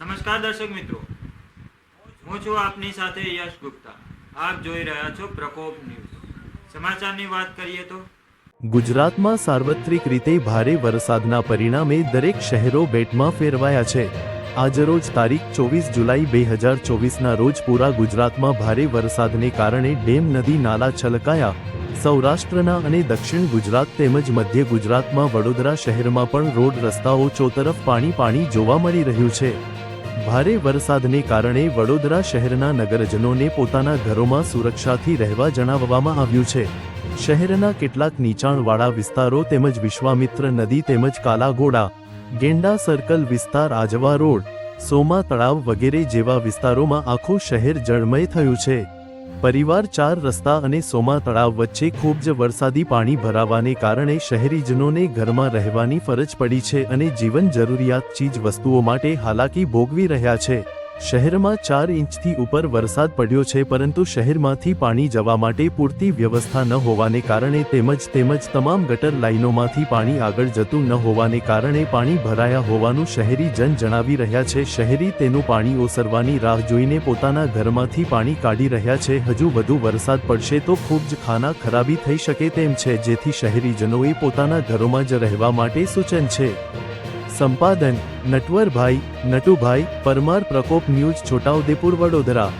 નમસ્કાર દર્શક મિત્રો. હું છું આપની સાથે યશ ગુપ્તા. આપ જોઈ રહ્યા છો પ્રકોપ ન્યૂઝ. સમાચારની વાત કરીએ તો ગુજરાતમાં સાર્વત્રિક રીતે ભારે વરસાદના પરિણામે દરેક શહેરો બેટમાં ફેરવાયા છે. આજરોજ તારીખ ચોવીસ જુલાઈ બે હજાર ચોવીસના રોજ પૂરા ગુજરાતમાં ભારે વરસાદને કારણે ડેમ, નદી, નાલા છલકાયા. સૌરાષ્ટ્રના અને દક્ષિણ ગુજરાત તેમજ મધ્ય ગુજરાતમાં વડોદરા શહેરમાં પણ રોડ રસ્તાઓ ચોતરફ પાણી પાણી જોવા મળી રહ્યું છે. ભારે વરસાદને કારણે વડોદરા શહેરના નગરજનોને પોતાના ઘરોમાં સુરક્ષાથી રહેવા જણાવવામાં આવ્યું છે. શહેરના કેટલાક નીચાણવાળા વિસ્તારો તેમજ વિશ્વામિત્ર નદી તેમજ કાલાઘોડા, ગેંડા સર્કલ વિસ્તાર, આજવા રોડ, સોમા તળાવ વગેરે જેવા વિસ્તારોમાં આખું શહેર જળમય થયું છે. પરિવાર ચાર રસ્તા અને સોમા તળાવ વચ્ચે ખૂબ જ વરસાદી પાણી ભરાવાને કારણે શહેરીજનોને ઘરમાં રહેવાની ફરજ પડી છે અને જીવન જરૂરિયાત ચીજ વસ્તુઓ માટે હાલાકી ભોગવી રહ્યા છે. શહેરમાં ચાર ઇંચથી ઉપર વરસાદ પડ્યો છે પરંતુ શહેરમાંથી પાણી જવા માટે પૂરતી વ્યવસ્થા ન હોવાને કારણે તેમજ તેમજ તમામ ગટર લાઇનોમાંથી પાણી આગળ જતું ન હોવાને કારણે પાણી ભરાયા હોવાનું શહેરી જન જણાવી રહ્યા છે. શહેરી તેનું પાણી ઓસરવાની રાહ જોઈને પોતાના ઘરમાંથી પાણી કાઢી રહ્યા છે. હજુ વધુ વરસાદ પડશે તો ખૂબ જ ખાના ખરાબી થઈ શકે તેમ છે. જેથી શહેરીજનોએ પોતાના ઘરોમાં જ રહેવા માટે સૂચન છે. સંપાદન નટવરભાઈ નટુભાઈ પરમાર પ્રકોપ ન્યૂઝ છોટાઉદેપુર વડોદરા.